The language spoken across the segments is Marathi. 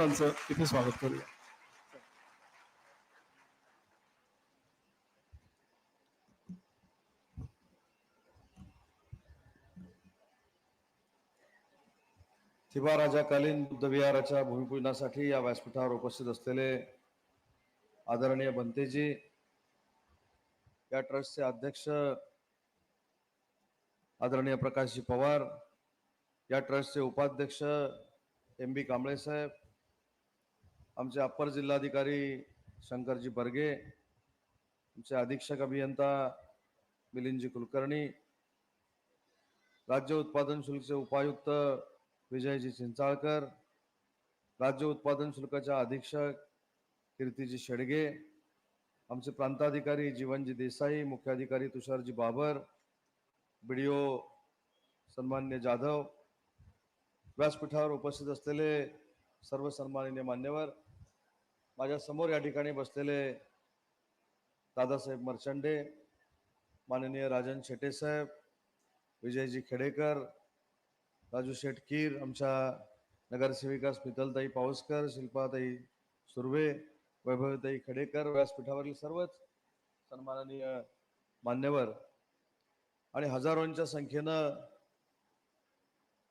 त्यांचं इथे स्वागत करूया. थिबा राजाकालीन बुद्धविहाराच्या भूमिपूजनासाठी या व्यासपीठावर उपस्थित असलेले आदरणीय बनतेजी या ट्रस्टचे अध्यक्ष आदरणीय प्रकाशजी पवार या ट्रस्टचे उपाध्यक्ष एम बी कांबळे साहेब आमचे अप्पर जिल्हाधिकारी शंकरजी बर्गे आमचे अधीक्षक अभियंता मिलिंदजी कुलकर्णी राज्य उत्पादन शुल्कचे उपायुक्त विजयजी चिंचाळकर राज्य उत्पादन शुल्काच्या अधीक्षक कीर्तीजी शेडगे आमचे प्रांताधिकारी जीवनजी देसाई मुख्याधिकारी तुषारजी बाबर बीडीओ सन्मान्य जाधव व्यासपीठावर उपस्थित असलेले सर्व सन्माननीय मान्यवर माझ्यासमोर या ठिकाणी बसलेले दादासाहेब मर्चंडे माननीय राजन शेटे साहेब विजयजी खेडेकर राजू शेटकीर आमच्या नगरसेविका स्मितलताई पाऊसकर शिल्पाताई सुर्वे वैभवताई खेडेकर व्यासपीठावरील सर्वच सन्माननीय मान्यवर. आणि हजारोंच्या संख्येनं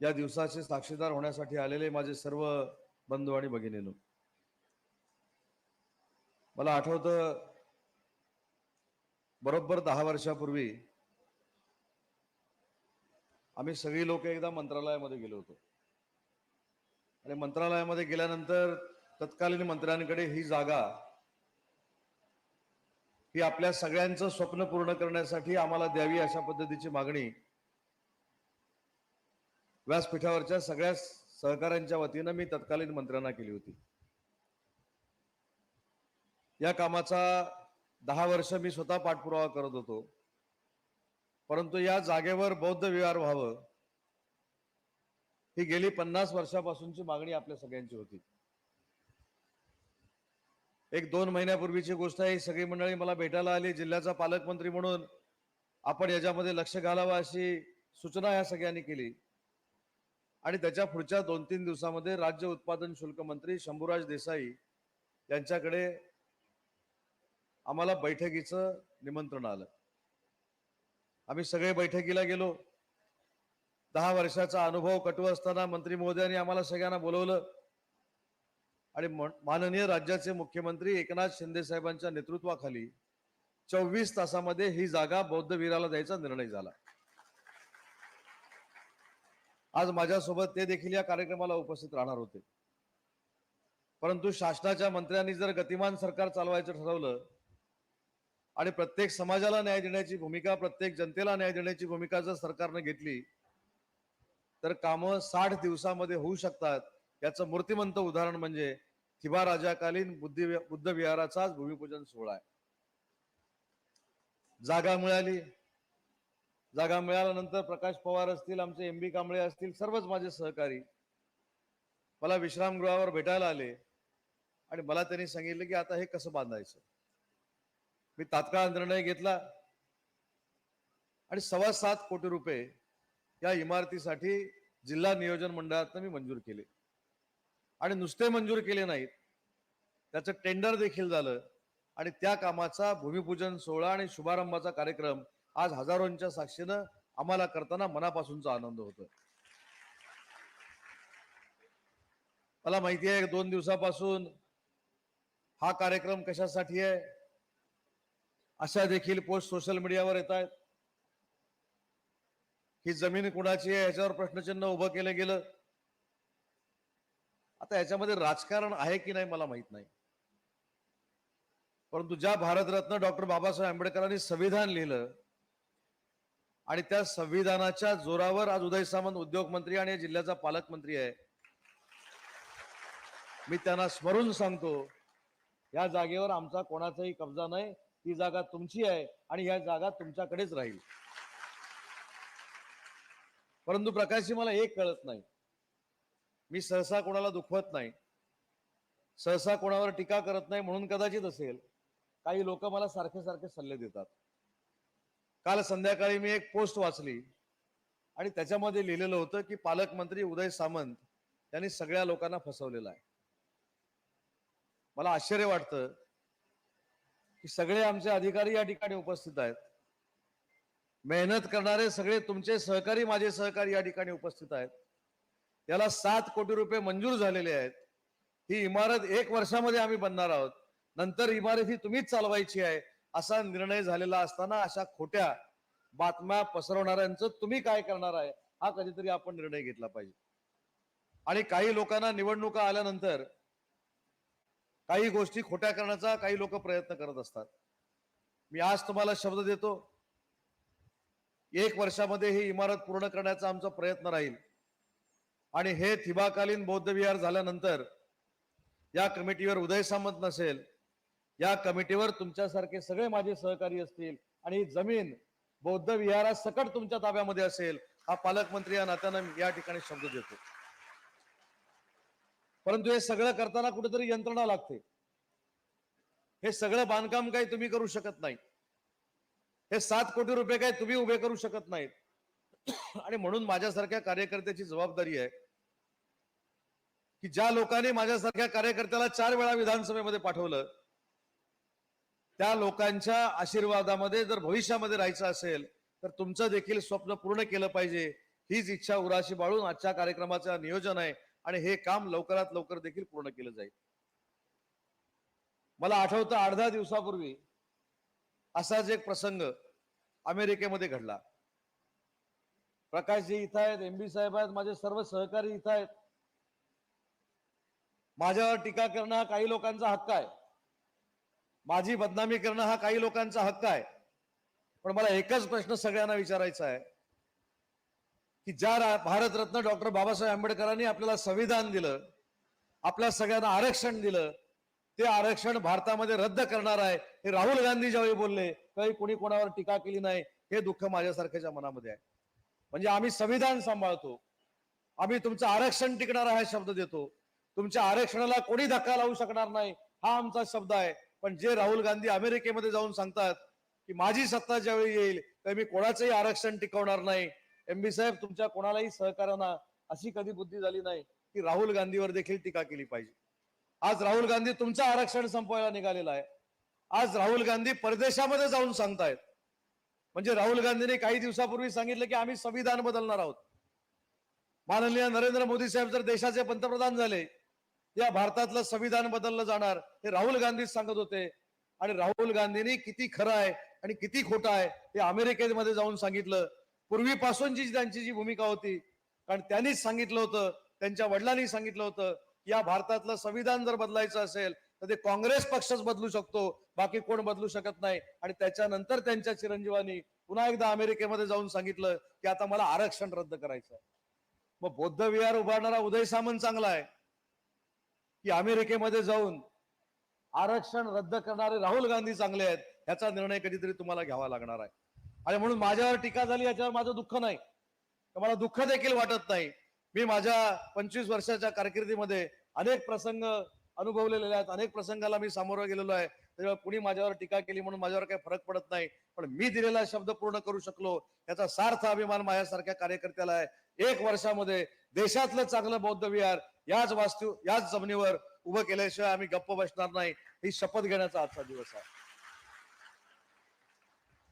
या दिवसाचे साक्षीदार होण्यासाठी आलेले माझे सर्व बंधू आणि भगिनीनो मला आठवतं बरोबर दहा वर्षापूर्वी आम्ही सगळी लोक एकदा मंत्रालयामध्ये गेलो होतो. आणि मंत्रालयामध्ये गेल्यानंतर तत्कालीन मंत्र्यांकडे ही जागा ही आपल्या सगळ्यांचं स्वप्न पूर्ण करण्यासाठी आम्हाला द्यावी अशा पद्धतीची मागणी व्यासपीठावरच्या सगळ्या सहकाऱ्यांच्या वतीनं मी तत्कालीन मंत्र्यांना केली होती. या कामाचा दहा वर्ष मी स्वतः पाठपुरावा करत होतो. परंतु या जागेवर बौद्ध विहार व्हावं ही गेली पन्नास वर्षापासूनची मागणी आपल्या सगळ्यांची होती. एक दोन महिन्यापूर्वीची गोष्ट आहे सगळी मंडळी मला भेटायला आली जिल्ह्याचा पालकमंत्री म्हणून आपण याच्यामध्ये लक्ष घालावं अशी सूचना या सगळ्यांनी केली. आणि त्याच्या पुढच्या दोन तीन दिवसामध्ये राज्य उत्पादन शुल्क मंत्री शंभूराज देसाई यांच्याकडे आम्हाला बैठकीचं निमंत्रण आलं. आम्ही सगळे बैठकीला गेलो. दहा वर्षाचा अनुभव कटू असताना मंत्री महोदयांनी आम्हाला सगळ्यांना बोलवलं. आणि माननीय राज्याचे मुख्यमंत्री एकनाथ शिंदे साहेबांच्या नेतृत्वाखाली चोवीस तासामध्ये ही जागा बौद्ध वीराला द्यायचा निर्णय झाला. आज माझ्यासोबत ते देखील या कार्यक्रमाला उपस्थित राहणार होते. परंतु शासनाच्या मंत्र्यांनी जर गतिमान सरकार चालवायचं ठरवलं आणि प्रत्येक समाजाला न्याय देण्याची भूमिका प्रत्येक जनतेला न्याय देण्याची भूमिका जर सरकारने घेतली तर कामं साठ दिवसामध्ये होऊ शकतात. याचं मूर्तिमंत उदाहरण म्हणजे थिबा राजाकालीन बुद्धी बुद्ध विहाराचाच भूमिपूजन सोहळा आहे. जागा मिळाली. जागा मिळाल्यानंतर प्रकाश पवार असतील आमचे एम बी कांबळे असतील सर्वच माझे सहकारी मला विश्रामगृहावर भेटायला आले आणि मला त्यांनी सांगितलं की आता हे कसं बांधायचं? मी तात्काळ निर्णय घेतला आणि सव्वा सात कोटी रुपये या इमारतीसाठी जिल्हा नियोजन मंडळातनं मी मंजूर केले. आणि नुसते मंजूर केले नाहीत. त्याचं टेंडर देखील झालं आणि त्या कामाचा भूमिपूजन सोहळा आणि शुभारंभाचा कार्यक्रम आज हजारोंच्या साक्षीनं आम्हाला करताना मनापासूनचा आनंद होतोय. मला माहिती आहे दोन दिवसापासून हा कार्यक्रम कशासाठी आहे? अशा देखील पोस्ट सोशल मीडियावर येत आहेत. ही जमीन कुणाची आहे याच्यावर प्रश्नचिन्ह उभं केलं गेलं. आता याच्यामध्ये राजकारण आहे की नाही मला माहीत नाही. परंतु ज्या भारतरत्न डॉक्टर बाबासाहेब आंबेडकरांनी संविधान लिहिलं आणि त्या संविधानाच्या जोरावर आज उदय सामंत उद्योग मंत्री आणि जिल्ह्याचा पालकमंत्री आहे. मी त्यांना स्मरून सांगतो या जागेवर आमचा कोणाचाही कब्जा नाही ती जागा तुमची आहे आणि या जागा तुमच्याकडेच राहील. परंतु प्रकाशजी मला एक कळत नाही. मी सहसा कोणाला दुखवत नाही. सहसा कोणावर टीका करत नाही म्हणून कदाचित असेल. काही लोक मला सारखे सारखे सल्ले देतात. काल संध्याकाळी मी एक पोस्ट वाचली आणि त्याच्यामध्ये लिहिलेलं होतं की पालकमंत्री उदय सामंत यांनी सगळ्या लोकांना फसवलेलं आहे. मला आश्चर्य वाटतं की सगळे आमचे अधिकारी या ठिकाणी उपस्थित आहेत. मेहनत करणारे सगळे तुमचे सहकारी माझे सहकारी या ठिकाणी उपस्थित आहेत. याला सात कोटी रुपये मंजूर झालेले आहेत. ही इमारत एक वर्षामध्ये आम्ही बनणार आहोत. नंतर इमारत ही तुम्हीच चालवायची आहे. असा निर्णय झालेला असताना अशा खोट्या बातम्या पसरवणाऱ्यांचं तुम्ही काय करणार आहे हा कधीतरी आपण निर्णय घेतला पाहिजे. आणि काही लोकांना निवडणुका आल्यानंतर काही गोष्टी खोट्या करण्याचा काही लोक प्रयत्न करत असतात. मी आज तुम्हाला शब्द देतो एक वर्षामध्ये ही इमारत पूर्ण करण्याचा आमचा प्रयत्न राहील. आणि हे थिबाकालीन बौद्ध विहार झाल्यानंतर या कमिटीवर उदय सामंत नसेल या कमिटीवर तुमच्यासारखे सगळे माझे सहकारी असतील आणि ही जमीन बौद्ध विहारा सकट तुमच्या ताब्यामध्ये असेल हा पालकमंत्री या नात्यानं या ठिकाणी शब्द देतो. परंतु हे सगळं करताना कुठेतरी यंत्रणा लागते. हे सगळं बांधकाम काही तुम्ही करू शकत नाही. हे सात कोटी रुपये काही तुम्ही उभे करू शकत नाहीत. आणि म्हणून माझ्यासारख्या कार्यकर्त्याची जबाबदारी आहे की ज्या लोकांनी माझ्यासारख्या कार्यकर्त्याला चार वेळा विधानसभेमध्ये पाठवलं त्या लोकांच्या आशीर्वादामध्ये जर भविष्यामध्ये राहायचं असेल तर तुमचं देखील स्वप्न पूर्ण केलं पाहिजे. हीच इच्छा उराशी बाळून आजच्या कार्यक्रमाचं नियोजन आहे आणि हे काम लवकरात लवकर देखील पूर्ण केलं जाईल. मला आठवतं अर्धा दिवसापूर्वी असाच एक प्रसंग अमेरिकेमध्ये घडला. प्रकाशजी इथं आहेत एमबी साहेब आहेत माझे सर्व सहकारी इथं आहेत. माझ्यावर टीका करणं हा काही लोकांचा हक्क आहे. माझी बदनामी करणं हा काही लोकांचा हक्क आहे. पण मला एकच प्रश्न सगळ्यांना विचारायचा आहे. की ज्या भारतरत्न डॉक्टर बाबासाहेब आंबेडकरांनी आपल्याला संविधान दिलं आपल्या सगळ्यांना आरक्षण दिलं ते आरक्षण भारतामध्ये रद्द करणार आहे हे राहुल गांधी ज्यावेळी बोलले काही कोणी कोणावर टीका केली नाही हे दुःख माझ्यासारख्याच्या मनामध्ये आहे. म्हणजे आम्ही संविधान सांभाळतो. आम्ही तुमचं आरक्षण टिकणार हा शब्द देतो. तुमच्या आरक्षणाला कोणी धक्का लावू शकणार नाही हा आमचा शब्द आहे. पण जे राहुल गांधी अमेरिकेमध्ये जाऊन सांगतात की माझी सत्ता ज्यावेळी येईल तर मी कोणाचंही आरक्षण टिकवणार नाही. एमबी साहेब तुमच्या कोणालाही सहकार्यांना अशी कधी बुद्धी झाली नाही की राहुल गांधीवर देखील टीका केली पाहिजे. आज राहुल गांधी तुमचं आरक्षण संपवायला निघालेला आहे. आज राहुल गांधी परदेशामध्ये जाऊन सांगतायत. म्हणजे राहुल गांधीने काही दिवसापूर्वी सांगितलं की आम्ही संविधान बदलणार आहोत. माननीय नरेंद्र मोदी साहेब जर देशाचे पंतप्रधान झाले या भारतातलं संविधान बदललं जाणार हे राहुल गांधीच सांगत होते. आणि राहुल गांधींनी किती खरं आहे आणि किती खोटं आहे हे अमेरिकेमध्ये जाऊन सांगितलं. पूर्वीपासूनची जी त्यांची जी भूमिका होती कारण त्यांनीच सांगितलं होतं त्यांच्या वडिलांनी सांगितलं होतं की या भारतातलं संविधान जर बदलायचं असेल तर ते काँग्रेस पक्षच बदलू शकतो बाकी कोण बदलू शकत नाही. आणि त्याच्यानंतर त्यांच्या चिरंजीवानी पुन्हा एकदा अमेरिकेमध्ये जाऊन सांगितलं की आता मला आरक्षण रद्द करायचं मग बौद्ध विहार उभारणारा उदय सामंत चांगला आहे. की अमेरिकेमध्ये जाऊन आरक्षण रद्द करणारे राहुल गांधी चांगले आहेत याचा निर्णय कधीतरी तुम्हाला घ्यावा लागणार आहे. आणि म्हणून माझ्यावर टीका झाली याच्यावर माझं दुःख नाही. मला दुःख देखील वाटत नाही. मी माझ्या पंचवीस वर्षाच्या कारकिर्दीमध्ये अनेक प्रसंग अनुभवलेले आहेत अनेक प्रसंगाला मी सामोरं गेलेलो आहे. त्याच्यामुळे कुणी माझ्यावर टीका केली म्हणून माझ्यावर काही फरक पडत नाही. पण मी दिलेला शब्द पूर्ण करू शकलो याचा सार्थ अभिमान माझ्यासारख्या कार्यकर्त्याला आहे. एक वर्षामध्ये देशातलं चांगलं बौद्ध विहार याच वास्तू याच जमिनीवर उभं केल्याशिवाय आम्ही गप्प बसणार नाही. ही शपथ घेण्याचा आजचा दिवस आहे.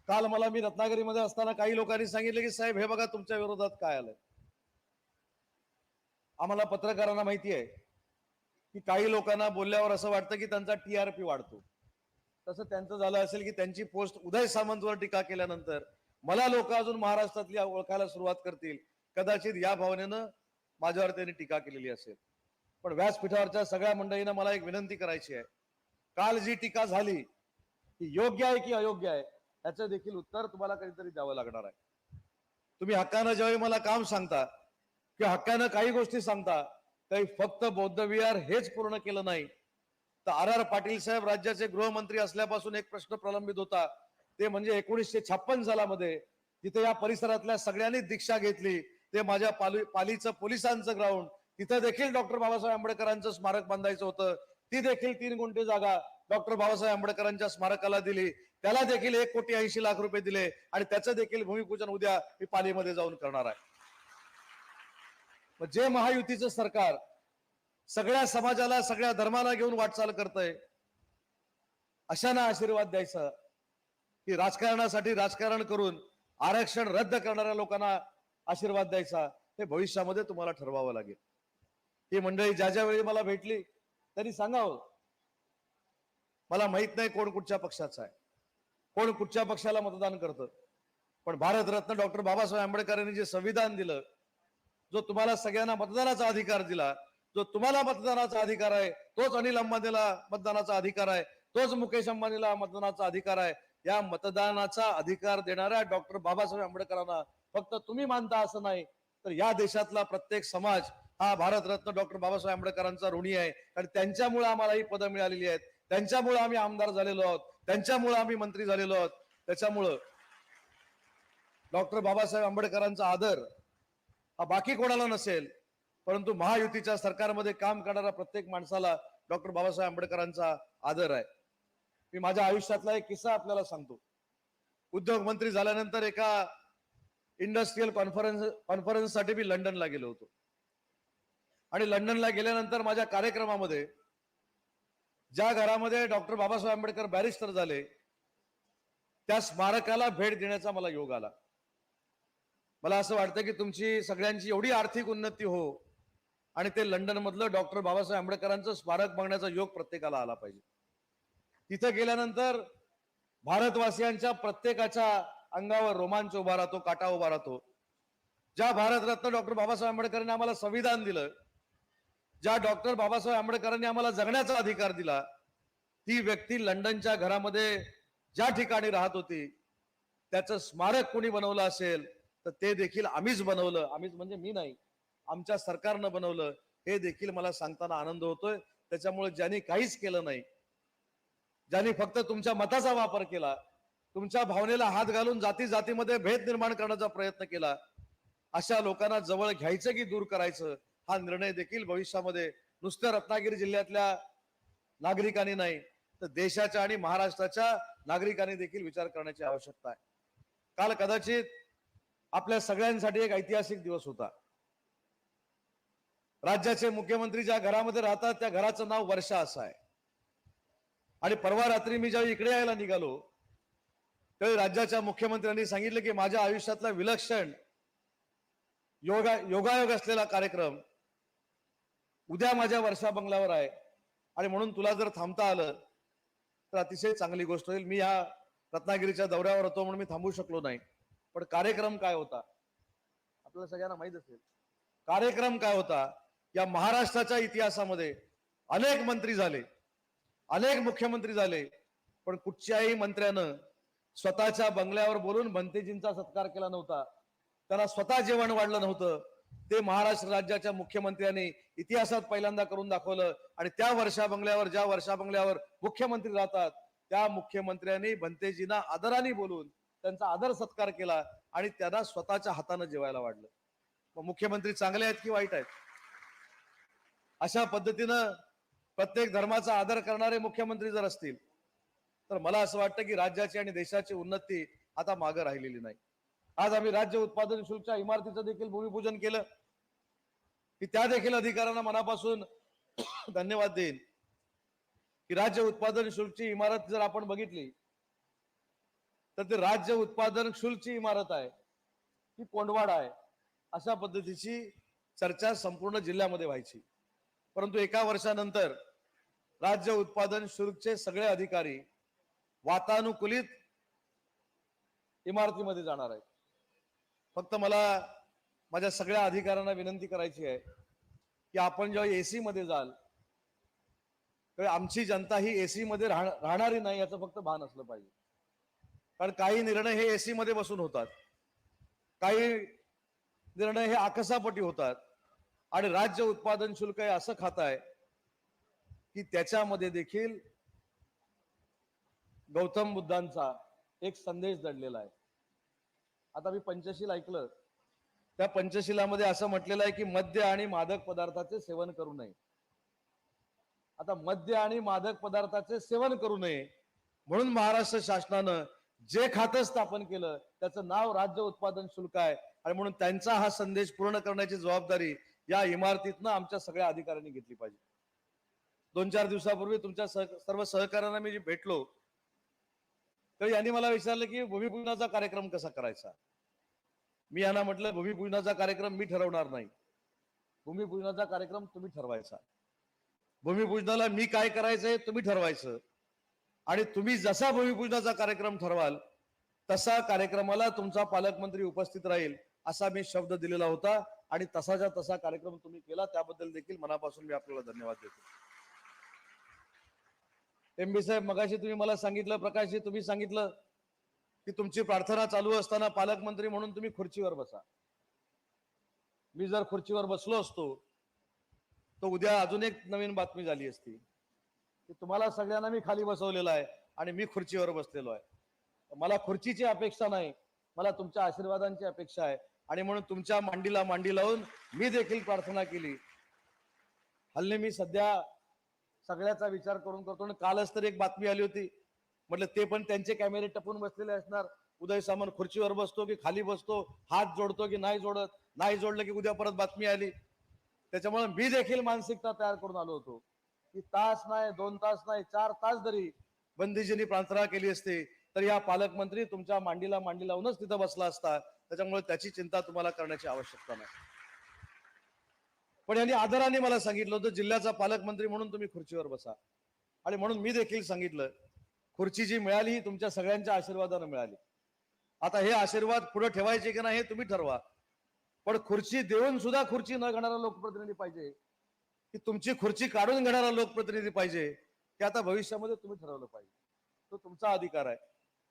काल मला मी रत्नागिरीमध्ये असताना काही लोकांनी सांगितलं की साहेब हे बघा तुमच्या विरोधात काय आलंय. आम्हाला पत्रकारांना माहिती आहे की काही लोकांना बोलल्यावर असं वाटतं की त्यांचा टीआरपी वाढतो. तसं त्यांचं झालं असेल की त्यांची पोस्ट उदय सामंतवर टीका केल्यानंतर मला लोक अजून महाराष्ट्रातली ओळखायला सुरुवात करतील. कदाचित या भावनेनं माझ्यावर त्यांनी टीका केलेली असेल. पण व्यासपीठावरच्या सगळ्या मंडळींना मला एक विनंती करायची आहे. काल जी टीका झाली ती योग्य आहे की अयोग्य आहे याचं देखील उत्तर तुम्हाला कधीतरी द्यावं लागणार आहे. तुम्ही हक्कानं ज्यावेळी मला काम सांगता किंवा हक्कानं काही गोष्टी सांगता काही फक्त बौद्ध विहार हेच पूर्ण केलं नाही तर आर आर पाटील साहेब राज्याचे गृहमंत्री असल्यापासून एक प्रश्न प्रलंबित होता. ते म्हणजे एकोणीसशे छप्पन सालामध्ये तिथे या परिसरातल्या सगळ्यांनी दीक्षा घेतली ते माझ्या पाली पालीचं पोलिसांचं ग्राउंड तिथं देखील डॉक्टर बाबासाहेब आंबेडकरांचं स्मारक बांधायचं होतं. ती देखील तीन गुंठे जागा डॉक्टर बाबासाहेब आंबेडकरांच्या स्मारकाला दिली. त्याला देखील एक कोटी ऐंशी लाख रुपये दिले आणि त्याचं देखील भूमिपूजन उद्या मी पालीमध्ये जाऊन करणार आहे. जे महायुतीचं सरकार सगळ्या समाजाला सगळ्या धर्माला घेऊन वाटचाल करतय अशांना आशीर्वाद द्यायचा. की राजकारणासाठी राजकारण करून आरक्षण रद्द करणाऱ्या लोकांना आशीर्वाद द्यायचा हे भविष्यामध्ये तुम्हाला ठरवावं लागेल. ही मंडळी ज्या ज्या वेळी मला भेटली त्यांनी सांगावं मला माहीत नाही कोण कुठच्या पक्षाचा आहे. कोण कुठच्या पक्षाला मतदान करतं. पण भारतरत्न डॉक्टर बाबासाहेब आंबेडकर यांनी जे संविधान दिलं जो तुम्हाला सगळ्यांना मतदानाचा अधिकार दिला जो तुम्हाला मतदानाचा अधिकार आहे तोच अनिल अंबानीला मतदानाचा अधिकार आहे तोच मुकेश अंबानीला मतदानाचा अधिकार आहे. या मतदानाचा अधिकार देणाऱ्या डॉक्टर बाबासाहेब आंबेडकरांना फक्त तुम्ही मानता असं नाही तर या देशातला प्रत्येक समाज हा भारतरत्न डॉक्टर बाबासाहेब आंबेडकरांचा ऋणी आहे. कारण त्यांच्यामुळे आम्हाला ही पदं मिळालेली आहेत. त्यांच्यामुळे आम्ही आमदार झालेलो आहोत. त्यांच्यामुळे आम्ही मंत्री झालेलो आहोत. त्याच्यामुळं डॉक्टर बाबासाहेब आंबेडकरांचा आदर हा बाकी कोणाला नसेल परंतु महायुतीच्या सरकारमध्ये काम करणाऱ्या प्रत्येक माणसाला डॉक्टर बाबासाहेब आंबेडकरांचा आदर आहे. मी माझ्या आयुष्यातला एक किस्सा आपल्याला सांगतो. उद्योग मंत्री झाल्यानंतर एका इंडस्ट्रीयल कॉन्फरन्स कॉन्फरन्ससाठी मी लंडनला गेलो होतो. आणि लंडनला गेल्यानंतर माझ्या कार्यक्रमामध्ये ज्या घरामध्ये डॉक्टर बाबासाहेब आंबेडकर बॅरिस्टर झाले त्या स्मारकाला भेट देण्याचा मला योग आला. मला असं वाटतं की तुमची सगळ्यांची एवढी आर्थिक उन्नती हो आणि ते लंडन मधलं डॉक्टर बाबासाहेब आंबेडकरांचं स्मारक बघण्याचा योग प्रत्येकाला आला पाहिजे. तिथं गेल्यानंतर भारतवासियांच्या प्रत्येकाच्या अंगावर रोमांच उभा राहतो काटा उभा राहतो. ज्या भारतरत्न डॉक्टर बाबासाहेब आंबेडकरांनी आम्हाला संविधान दिलं ज्या डॉक्टर बाबासाहेब आंबेडकरांनी आम्हाला जगण्याचा अधिकार दिला ती व्यक्ती लंडनच्या घरामध्ये ज्या ठिकाणी राहत होती त्याचं स्मारक कोणी बनवलं असेल तर ते देखील आम्हीच बनवलं. आम्हीच म्हणजे मी नाही आमच्या सरकारनं बनवलं. हे देखील मला सांगताना आनंद होतोय. त्याच्यामुळे ज्यांनी काहीच केलं नाही ज्यांनी फक्त तुमच्या मताचा वापर केला तुमच्या भावनेला हात घालून जाती जातीमध्ये भेद निर्माण करण्याचा प्रयत्न केला. अशा लोकांना जवळ घ्यायचं की दूर करायचं हा निर्णय देखील भविष्यामध्ये नुसत्या रत्नागिरी जिल्ह्यातल्या नागरिकांनी नाही तर देशाच्या आणि महाराष्ट्राच्या नागरिकांनी देखील विचार करण्याची आवश्यकता आहे. काल कदाचित आपल्या सगळ्यांसाठी एक ऐतिहासिक दिवस होता. राज्याचे मुख्यमंत्री ज्या घरामध्ये राहतात त्या घराचं नाव वर्षा असं आहे. आणि परवा रात्री मी ज्यावेळी इकडे यायला निघालो त्यावेळी राज्याच्या मुख्यमंत्र्यांनी सांगितलं की माझ्या आयुष्यातला विलक्षण योगा योगायोग असलेला कार्यक्रम उद्या माझ्या वर्षा बंगल्यावर आहे. आणि म्हणून तुला जर थांबता आलं तर अतिशय चांगली गोष्ट होईल. मी ह्या रत्नागिरीच्या दौऱ्यावर होतो म्हणून मी थांबू शकलो नाही. पण कार्यक्रम काय होता? आपल्याला सगळ्यांना माहीत असेल. कार्यक्रम काय होता? या महाराष्ट्राच्या इतिहासामध्ये अनेक मंत्री झाले. अनेक मुख्यमंत्री झाले. पण कुठच्याही मंत्र्यानं स्वतःच्या बंगल्यावर बोलून भंतेजींचा सत्कार केला नव्हता. त्यांना स्वतः जेवण वाढलं नव्हतं. ते महाराष्ट्र राज्याच्या मुख्यमंत्र्यांनी इतिहासात पहिल्यांदा करून दाखवलं आणि त्या वर्षा बंगल्यावर ज्या वर्षा बंगल्यावर मुख्यमंत्री राहतात त्या मुख्यमंत्र्यांनी भंतेजींना आदराने बोलून त्यांचा आदर सत्कार केला आणि त्यांना स्वतःच्या हातानं जेवायला वाढलं. मग मुख्यमंत्री चांगले आहेत की वाईट आहेत? अशा पद्धतीनं प्रत्येक धर्माचा आदर करणारे मुख्यमंत्री जर असतील तर मला असं वाटतं की राज्याची आणि देशाची उन्नती आता मागं राहिलेली नाही. आज आम्ही राज्य उत्पादन शुल्कच्या इमारतीचं देखील भूमिपूजन केलं. की त्या देखील अधिकाऱ्यांना मनापासून धन्यवाद देईन. की राज्य उत्पादन शुल्कची इमारत जर आपण बघितली तर ते राज्य उत्पादन शुल्कची इमारत आहे ही कोंडवाड आहे अशा पद्धतीची चर्चा संपूर्ण जिल्ह्यामध्ये व्हायची. परंतु एका वर्षानंतर राज्य उत्पादन शुल्कचे सगळे अधिकारी वातानुकूलित इमारतीमध्ये जाणार आहेत फक्त मला माझ्या सगळ्या अधिकाऱ्यांना विनंती करायची आहे की आपण जेव्हा एसी मध्ये जाल तर आमची जनता ही एसी मध्ये राहणारी नाही याचं फक्त भान असलं पाहिजे. कारण काही निर्णय हे एसी मध्ये बसून होतात. काही निर्णय हे आकसापटी होतात. आणि राज्य उत्पादन शुल्क हे असं खात आहे की त्याच्यामध्ये देखील गौतम बुद्धांचा एक संदेश दडलेला आहे. आता मी पंचशील ऐकलं. त्या पंचशिलामध्ये असं म्हटलेलं आहे की मद्य आणि मादक पदार्थाचे सेवन करू नये. आता मद्य आणि मादक पदार्थाचे सेवन करू नये म्हणून महाराष्ट्र शासनानं जे खातं स्थापन केलं त्याचं नाव राज्य उत्पादन शुल्क आहे. आणि म्हणून त्यांचा हा संदेश पूर्ण करण्याची जबाबदारी या इमारतीतनं आमच्या सगळ्या अधिकाऱ्यांनी घेतली पाहिजे. दोन चार दिवसापूर्वी तुमच्या सह सर्व सहकाऱ्यांना मी जे भेटलो तर यांनी मला विचारलं की भूमिपूजनाचा कार्यक्रम कसा करायचा? मी यांना म्हटलं भूमिपूजनाचा कार्यक्रम मी ठरवणार नाही. भूमिपूजनाचा कार्यक्रम तुम्ही ठरवायचा. भूमिपूजनाला मी काय करायचंय तुम्ही ठरवायचं. आणि तुम्ही जसा भूमिपूजनाचा कार्यक्रम ठरवाल तसा कार्यक्रमाला तुमचा पालकमंत्री उपस्थित राहील असा मी शब्द दिलेला होता. आणि तसाच्या तसा कार्यक्रम तुम्ही केला त्याबद्दल देखील मनापासून मी आपल्याला धन्यवाद देतो. एम बी साहेब मगाशी तुम्ही मला सांगितलं प्रकाशजी तुम्ही सांगितलं की तुमची प्रार्थना चालू असताना पालकमंत्री म्हणून तुम्ही खुर्चीवर बसा. मी जर खुर्चीवर बसलो असतो तर उद्या अजून एक नवीन बातमी झाली असती. की तुम्हाला सगळ्यांना मी खाली बसवलेलं आहे आणि मी खुर्चीवर बसलेलो आहे. मला खुर्चीची अपेक्षा नाही मला तुमच्या आशीर्वादांची अपेक्षा आहे आणि म्हणून तुमच्या मांडीला मांडी लावून मी देखील प्रार्थना केली. हल्ली मी सध्या सगळ्याचा विचार करून करतो. आणि कालच तर एक बातमी आली होती. म्हटलं ते पण त्यांचे कॅमेरे टपून बसलेले असणार. उदय सामंत खुर्चीवर बसतो की खाली बसतो हात जोडतो की नाही जोडत नाही जोडलं की उद्या परत बातमी आली. त्याच्यामुळे मी देखील मानसिकता तयार करून आलो होतो. की तास नाही दोन तास नाही चार तास जरी बंदीजींनी प्रार्थना केली असती तर या पालकमंत्री तुमच्या मांडीला मांडी लावूनच तिथं बसला असता. त्याच्यामुळे त्याची चिंता तुम्हाला करण्याची आवश्यकता नाही. पण यांनी आदराने मला सांगितलं होतं जिल्ह्याचा पालकमंत्री म्हणून तुम्ही खुर्चीवर बसा. आणि म्हणून मी देखील सांगितलं खुर्ची जी मिळाली ही तुमच्या सगळ्यांच्या आशीर्वादानं मिळाली. आता हे आशीर्वाद पुढे ठेवायचे की नाही हे तुम्ही ठरवा. पण खुर्ची देऊन सुद्धा खुर्ची न घेणारा लोकप्रतिनिधी पाहिजे. की तुमची खुर्ची काढून घेणारा लोकप्रतिनिधी पाहिजे ते आता भविष्यामध्ये तुम्ही ठरवलं पाहिजे. तो तुमचा अधिकार आहे.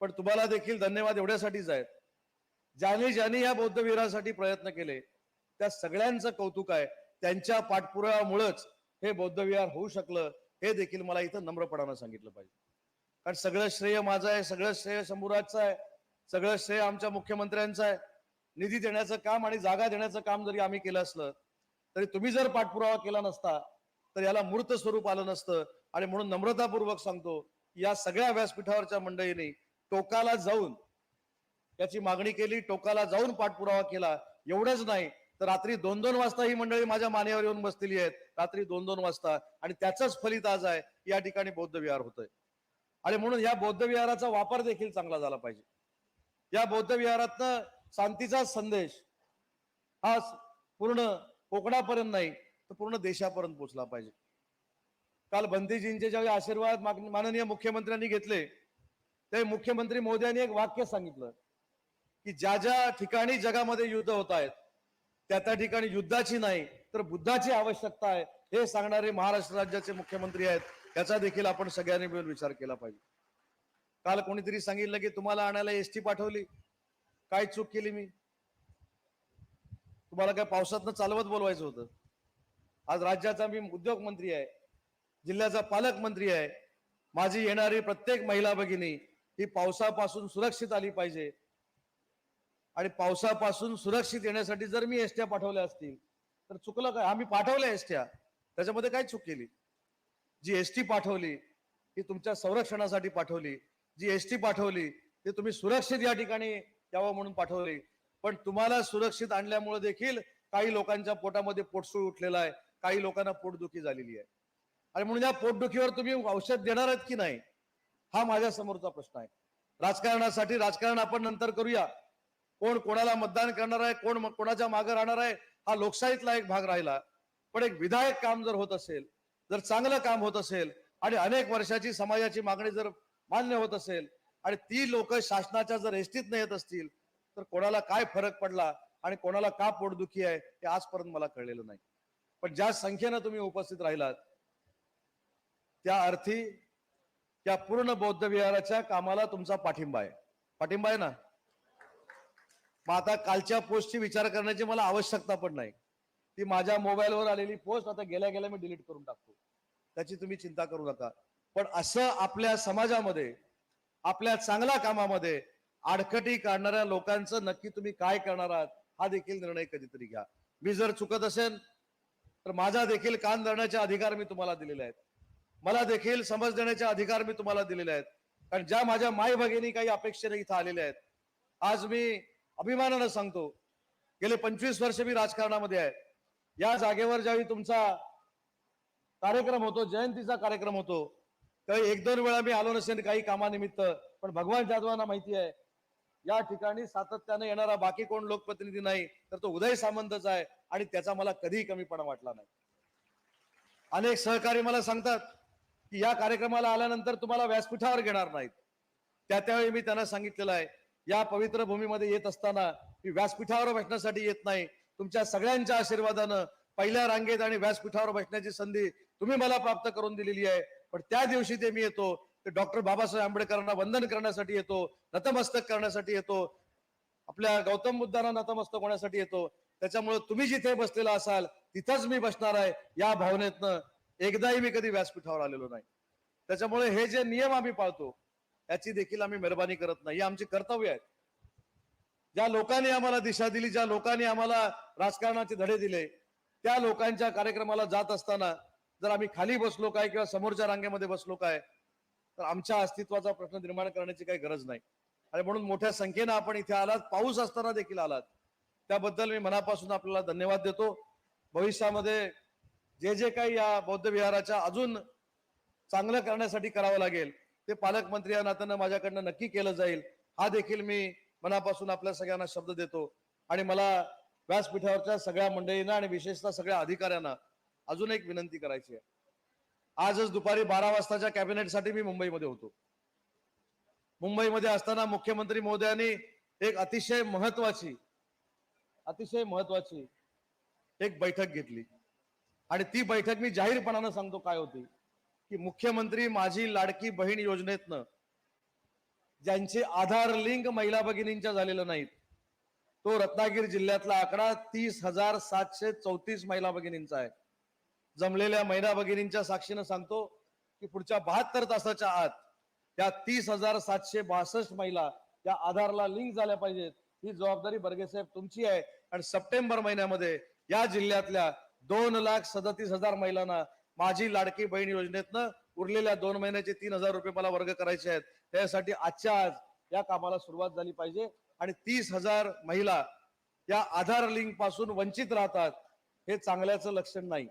पण तुम्हाला देखील धन्यवाद एवढ्यासाठीच आहेत. ज्यांनी ज्यांनी या बौद्धवीरासाठी प्रयत्न केले त्या सगळ्यांचं कौतुक आहे. त्यांच्या पाठपुराव्यामुळेच हे बौद्धविहार होऊ शकलं हे देखील मला इथं नम्रपणानं सांगितलं पाहिजे. कारण सगळं श्रेय माझं आहे सगळं श्रेय शंभूराजचं आहे सगळं श्रेय आमच्या मुख्यमंत्र्यांचं आहे. निधी देण्याचं काम आणि जागा देण्याचं काम जरी आम्ही केलं असलं तरी तुम्ही जर पाठपुरावा केला नसता तर याला मूर्त स्वरूप आलं नसतं. आणि म्हणून नम्रतापूर्वक सांगतो या सगळ्या व्यासपीठावरच्या मंडळींनी टोकाला जाऊन याची मागणी केली टोकाला जाऊन पाठपुरावा केला एवढंच नाही तर रात्री दोन दोन वाजता ही मंडळी माझ्या मानेवर येऊन बसलेली आहेत. रात्री दोन दोन वाजता. आणि त्याचंच फलित आज आहे या ठिकाणी बौद्ध विहार होतोय. आणि म्हणून या बौद्ध विहाराचा वापर देखील चांगला झाला पाहिजे. या बौद्ध विहारातनं शांतीचा संदेश हा पूर्ण कोकणापर्यंत नाही तर पूर्ण देशापर्यंत पोहोचला पाहिजे. काल बंदीजींचे ज्यावेळी आशीर्वाद माननीय मुख्यमंत्र्यांनी घेतले ते मुख्यमंत्री मोदयांनी एक वाक्य सांगितलं की ज्या ज्या ठिकाणी जगामध्ये युद्ध होत आहेत त्या त्या ठिकाणी युद्धाची नाही तर बुद्धाची आवश्यकता आहे. हे सांगणारे महाराष्ट्र राज्याचे मुख्यमंत्री आहेत. याचा देखील आपण सगळ्यांनी मिळून विचार केला पाहिजे. काल कोणीतरी सांगितलं की तुम्हाला आणायला एसटी पाठवली. काय चूक केली मी? तुम्हाला काय पावसातनं चालवत बोलवायचं होतं? आज राज्याचा मी उद्योग मंत्री आहे. जिल्ह्याचा पालकमंत्री आहे. माझी येणारी प्रत्येक महिला भगिनी ही पावसापासून सुरक्षित आली पाहिजे. आणि पावसापासून सुरक्षित येण्यासाठी जर मी एसट्या पाठवल्या असतील तर चुकलं काय? आम्ही पाठवल्या एसट्या. त्याच्यामध्ये काय चूक केली? जी एसटी पाठवली ती तुमच्या संरक्षणासाठी पाठवली. जी एसटी पाठवली ती तुम्ही सुरक्षित या ठिकाणी यावं म्हणून पाठवली. पण तुम्हाला सुरक्षित आणल्यामुळे देखील काही लोकांच्या पोटामध्ये पोटसूळ उठलेला आहे. काही लोकांना पोटदुखी झालेली आहे. आणि म्हणून या पोटदुखीवर तुम्ही औषध देणार आहेत की नाही? हा माझ्या समोरचा प्रश्न आहे. राजकारणासाठी राजकारण आपण नंतर करूया. कोण कोणाला मतदान करणार आहे कोण कोणाच्या मागे राहणार आहे हा लोकशाहीतला एक भाग राहिला. पण एक विधायक काम जर होत असेल जर चांगलं काम होत असेल आणि अनेक वर्षाची समाजाची मागणी जर मान्य होत असेल आणि ती लोक शासनाच्या जर एसटीत येत असतील तर कोणाला काय फरक पडला आणि कोणाला का पोटदुखी आहे हे आजपर्यंत मला कळलेलं नाही. पण ज्या संख्येनं तुम्ही उपस्थित राहिलात त्या अर्थी त्या पूर्ण बौद्ध विहाराच्या कामाला तुमचा पाठिंबा आहे. पाठिंबा आहे ना? मग आता कालच्या पोस्टची विचार करण्याची मला आवश्यकता पण नाही. ती माझ्या मोबाईलवर आलेली पोस्ट आता गेल्या गेल्या मी डिलीट करून टाकतो. त्याची तुम्ही चिंता करू नका. पण असं आपल्या समाजामध्ये आपल्या चांगल्या कामामध्ये आडकटी काढणाऱ्या लोकांचं नक्की तुम्ही काय करणार आहात हा देखील निर्णय कधीतरी घ्या. मी जर चुकत असेल तर माझा देखील कान धरण्याचे अधिकार मी तुम्हाला दिलेले आहेत. मला देखील समज देण्याचे अधिकार मी तुम्हाला दिलेले आहेत. कारण ज्या माझ्या माय भगिनी काही अपेक्षेने इथं आलेल्या आहेत. आज मी अभिमानानं सांगतो गेले पंचवीस वर्ष मी राजकारणामध्ये आहे. या जागेवर ज्यावेळी तुमचा कार्यक्रम होतो जयंतीचा कार्यक्रम होतो त्यावेळी एक दोन वेळा मी आलो नसेल काही कामानिमित्त पण भगवान जाधवांना माहिती आहे या ठिकाणी सातत्याने येणारा बाकी कोण लोकप्रतिनिधी नाही तर तो उदय सामंतच आहे आणि त्याचा मला कधीही कमीपणा वाटला नाही. अनेक सहकारी मला सांगतात की या कार्यक्रमाला आल्यानंतर तुम्हाला व्यासपीठावर घेणार नाहीत. त्या त्यावेळी मी त्यांना सांगितलेलं आहे या पवित्र भूमीमध्ये येत असताना मी व्यासपीठावर बसण्यासाठी येत नाही. तुमच्या सगळ्यांच्या आशीर्वादानं पहिल्या रांगेत आणि व्यासपीठावर बसण्याची संधी तुम्ही मला प्राप्त करून दिलेली आहे. पण त्या दिवशी ते मी येतो ते डॉक्टर बाबासाहेब आंबेडकरांना वंदन करण्यासाठी येतो नतमस्तक करण्यासाठी येतो. आपल्या गौतम बुद्धांना नतमस्तक होण्यासाठी येतो. त्याच्यामुळे तुम्ही जिथे बसलेला असाल तिथंच मी बसणार आहे या भावनेतनं. एकदाही मी कधी व्यासपीठावर आलेलो नाही. त्याच्यामुळे हे जे नियम आम्ही पाळतो याची देखील आम्ही मेहरबानी करत नाही. हे आमची कर्तव्य आहेत. ज्या लोकांनी आम्हाला दिशा दिली ज्या लोकांनी आम्हाला राजकारणाचे धडे दिले त्या लोकांच्या कार्यक्रमाला जात असताना जर आम्ही खाली बसलो काय किंवा समोरच्या रांगेमध्ये बसलो काय तर आमच्या अस्तित्वाचा प्रश्न निर्माण करण्याची काही गरज नाही. आणि म्हणून मोठ्या संख्येनं आपण इथे आलात पाऊस असताना देखील आलात. त्याबद्दल मी मनापासून आपल्याला धन्यवाद देतो. भविष्यामध्ये जे जे काही या बौद्ध विहाराच्या अजून चांगलं करण्यासाठी करावं लागेल ते पालकमंत्री या नात्यानं माझ्याकडनं नक्की केलं जाईल. हा देखील मी मनापासून आपल्या सगळ्यांना शब्द देतो. आणि मला व्यासपीठावरच्या सगळ्या मंडळींना आणि विशेषतः सगळ्या अधिकाऱ्यांना अजून एक विनंती करायची आहे. आजच दुपारी बारा वाजताच्या कॅबिनेटसाठी मी मुंबईमध्ये होतो. मुंबईमध्ये असताना मुख्यमंत्री महोदयांनी एक अतिशय महत्वाची अतिशय महत्वाची एक बैठक घेतली. आणि ती बैठक मी जाहीरपणानं सांगतो काय होती. की मुख्यमंत्री माझी लाडकी बहीण योजनेतनं ज्यांचे आधार लिंक महिला भगिनींच्या झालेलं नाहीत तो रत्नागिरी जिल्ह्यातला आकडा तीस हजार सातशे चौतीस महिला भगिनींचा आहे. जमलेल्या महिला भगिनींच्या साक्षीनं सांगतो की पुढच्या बहात्तर तासाच्या आत त्या तीस हजार सातशे बासष्ट महिला या आधारला लिंक झाल्या पाहिजेत. ही जबाबदारी बर्गेसाहेब तुमची आहे. आणि सप्टेंबर महिन्यामध्ये या जिल्ह्यातल्या दोन लाख सदतीस हजार महिलांना माझी लाडकी बहीण योजनेतनं उरलेल्या दोन महिन्याचे तीन हजार रुपये मला वर्ग करायचे आहेत. त्यासाठी आजच्या आज या कामाला सुरुवात झाली पाहिजे. आणि तीस हजार महिला या आधार लिंकपासून वंचित राहतात हे चांगल्याचं लक्षण नाही.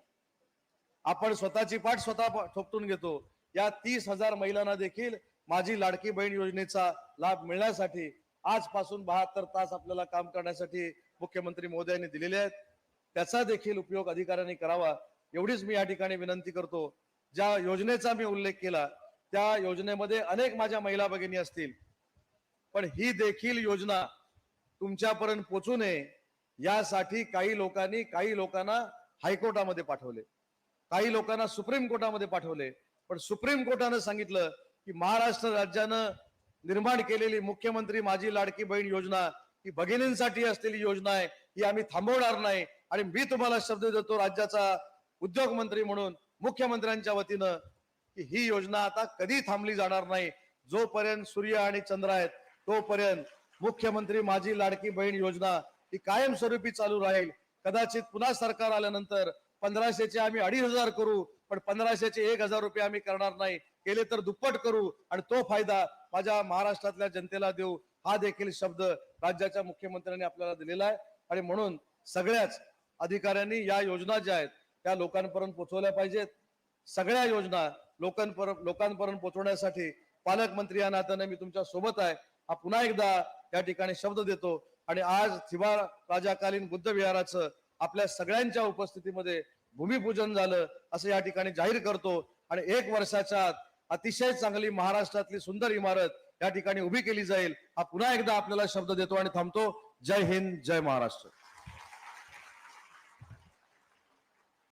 आपण स्वतःची पाठ स्वतः ठोकतून घेतो. या तीस हजार महिलांना देखील माझी लाडकी बहीण योजनेचा लाभ मिळण्यासाठी आजपासून बहात्तर तास आपल्याला काम करण्यासाठी मुख्यमंत्री मोदयांनी दिलेले आहेत. त्याचा देखील उपयोग अधिकाऱ्यांनी करावा. एवढीच मी या ठिकाणी विनंती करतो. ज्या योजनेचा मी उल्लेख केला त्या योजनेमध्ये अनेक माझ्या महिला भगिनी असतील. पण ही देखील योजना तुमच्यापर्यंत पोचू नये यासाठी काही लोकांनी काही लोकांना हायकोर्टामध्ये पाठवले. काही लोकांना सुप्रीम कोर्टामध्ये पाठवले. पण सुप्रीम कोर्टानं सांगितलं की महाराष्ट्र राज्यानं निर्माण केलेली मुख्यमंत्री माझी लाडकी बहीण योजना ही भगिनींसाठी असलेली योजना आहे ही आम्ही थांबवणार नाही. आणि मी तुम्हाला शब्द देतो राज्याचा उद्योग मंत्री म्हणून मुख्यमंत्र्यांच्या वतीनं की ही योजना आता कधी थांबली जाणार नाही. जोपर्यंत सूर्य आणि चंद्र आहेत तोपर्यंत मुख्यमंत्री माझी लाडकी बहीण योजना ही कायमस्वरूपी चालू राहील. कदाचित पुन्हा सरकार आल्यानंतर पंधराशेचे आम्ही अडीच हजार करू पण पंधराशेचे एक हजार रुपये आम्ही करणार नाही. केले तर दुप्पट करू आणि तो फायदा माझ्या महाराष्ट्रातल्या जनतेला देऊ हा देखील शब्द राज्याच्या मुख्यमंत्र्यांनी आपल्याला दिलेला आहे. आणि म्हणून सगळ्याच अधिकाऱ्यांनी या योजना ज्या आहेत त्या लोकांपर्यंत पोहोचवल्या पाहिजेत. सगळ्या योजना लोकांपर्यंत लोकांपर्यंत पोहोचवण्यासाठी पालकमंत्री या नात्याने मी तुमच्यासोबत आहे. हा पुन्हा एकदा या ठिकाणी शब्द देतो आणि आज थिबार राजाकालीन बुद्ध विहाराचं आपल्या सगळ्यांच्या उपस्थितीमध्ये भूमिपूजन झालं असं या ठिकाणी जाहीर करतो. आणि एक वर्षाच्या आत अतिशय चांगली महाराष्ट्रातली सुंदर इमारत या ठिकाणी उभी केली जाईल. हा पुन्हा एकदा आपल्याला शब्द देतो आणि थांबतो. जय हिंद जय महाराष्ट्र.